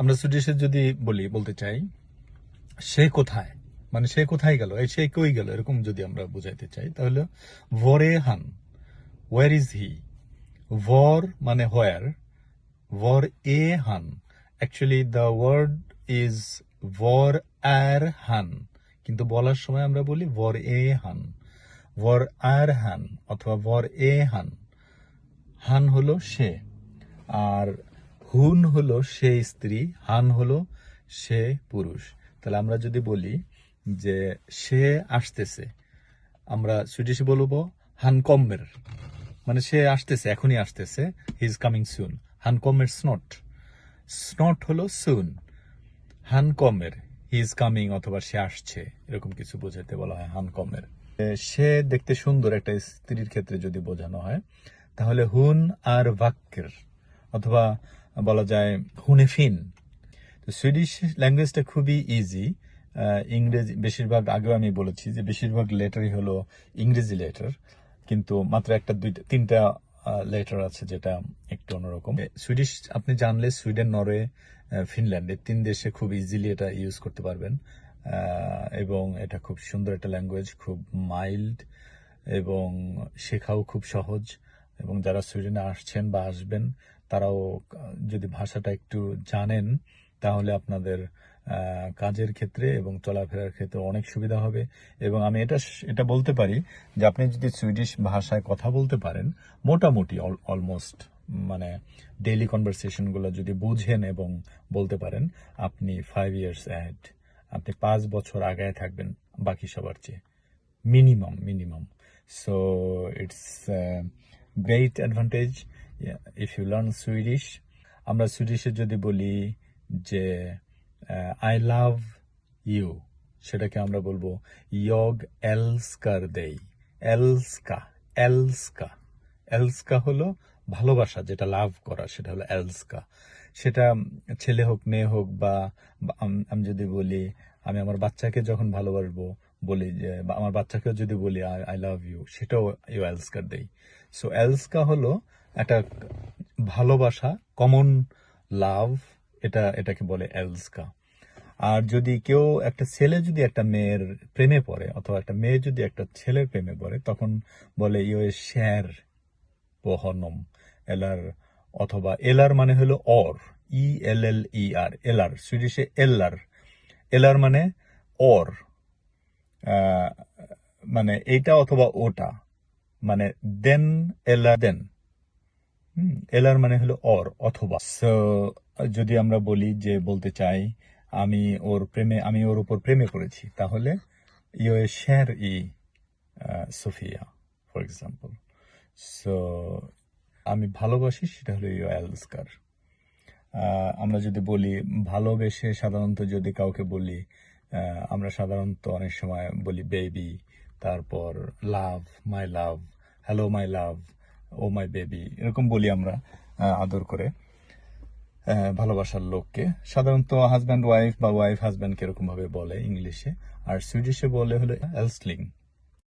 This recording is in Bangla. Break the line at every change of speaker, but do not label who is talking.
আমরা সুইডিশে যদি বলি, বলতে চাই, সে কোথায়? মানে সে কোথায় গেল? এই সে কই গেল? এরকম যদি আমরা বুঝাইতে চাই, তাহলে ভরে হান। ওয়ার ইজ হি ভর মানে হোয়ার ভর এ হান। অ্যাকচুয়ালি দ্য ওয়ার্ড ইজ ভর আর হান। কিন্তু বলার সময় আমরা বলি ভর এ হান। ভর আর হান অথবা ভর এ হান। হান হলো সে। আর হুন হলো সে স্ত্রী, হান হলো সে পুরুষ। তাহলে আমরা যদি বলি যে সে আসতেছে, আমরা সুইডিশে বলব হান কম্মের। মানে সে আসতেছে, এখনই আসতেছে হি ইজ কামিং সুন হান কমের স্নট স্নট হলো সুন হান কমের হি ইজ কামিং অথবা সে আসছে, এরকম কিছু বোঝাতে বলা হয় হান কমের সে দেখতে সুন্দর একটা স্ত্রীর ক্ষেত্রে যদি বোঝানো হয়, তাহলে হুন আর বাক্যের অথবা বলা যায় হুনেফিন। তো সুইডিশ ল্যাঙ্গুয়েজটা খুবই ইজি ইংরেজি, বেশিরভাগ আগেও আমি বলেছি যে বেশিরভাগ লেটারই হলো ইংরেজি লেটার কিন্তু মাত্র একটা, দুইটা, তিনটা লেটার আছে যেটা একটু অন্যরকম। সুইডিশ আপনি জানলে সুইডেন নরওয়ে ফিনল্যান্ড এই তিন দেশে খুব ইজিলি এটা ইউজ করতে পারবেন। এবং এটা খুব সুন্দর একটা ল্যাঙ্গুয়েজ খুব মাইল্ড এবং শেখাও খুব সহজ। এবং যারা সুইডেনে আসছেন বা আসবেন তারাও, যদি ভাষাটা একটু জানেন, তাহলে আপনাদের কাজের ক্ষেত্রে এবং চলাফেরার ক্ষেত্রে অনেক সুবিধা হবে। এবং আমি এটা এটা বলতে পারি যে আপনি যদি সুইডিশ ভাষায় কথা বলতে পারেন, মোটামুটি অলমোস্ট মানে ডেইলি কনভারসেশনগুলো যদি বুঝেন এবং বলতে পারেন, আপনি ফাইভ ইয়ার্স অ্যাড, আপনি পাঁচ বছর আগায় থাকবেন বাকি সবার চেয়ে। Minimum minimum. So, it's great advantage. If you learn Swedish আমরা সুইডিশে যদি বলি যে আই লাভ ইউ সেটাকে আমরা বলব ইয়গ এলস্কার দেই এলস্কা এলস্কা এলস্কা হলো ভালোবাসা, যেটা লাভ করা, সেটা হলো এলস্কা সেটা ছেলে হোক, মেয়ে হোক, বা আমি যদি বলি, আমি আমার বাচ্চাকে যখন ভালোবাসবো, বলি যে আমার বাচ্চাকেও যদি বলি আই লাভ ইউ সেটাও ইউ এলস্কার দেই সো এলস্কা হলো একটা ভালোবাসা কমন লাভ এটা এটাকে বলে এলস্কা। আর যদি কেউ একটা ছেলে যদি একটা মেয়ের প্রেমে পড়ে, অথবা একটা মেয়ে যদি একটা ছেলের প্রেমে পড়ে, তখন বলে ইউ এ শের বহনম এলার অথবা এলার মানে হলো অর, ই এল এল ই আর, এলার, সুইডিশে এল্লার এলার মানে অর মানে এইটা অথবা ওটা মানে দেন এলা দেন। এলার মানে হলো অর অথবা। যদি আমরা বলি যে বলতে চাই, আমি ওর প্রেমে, আমি ওর উপর প্রেমে পড়েছি, তাহলে ইউ এ শেয়ার ই সোফিয়া ফর এক্সাম্পল সো আমি ভালোবাসি সেটা হলো ইউ অ্যালস্কার। আমরা যদি বলি ভালোবেসে সাধারণত যদি কাউকে বলি আমরা সাধারণত অনেক সময় বলি বেবি তারপর লাভ মাই লাভ hello my love O my baby, এরকম বলি আমরা আদর করে ভালোবাসার লোককে। সাধারণত হাজব্যান্ড ওয়াইফ বা ওয়াইফ হাজব্যান্ডকে এরকম ভাবে বলে ইংলিশে, আর সুইডিশে বলে হলো এলসলিং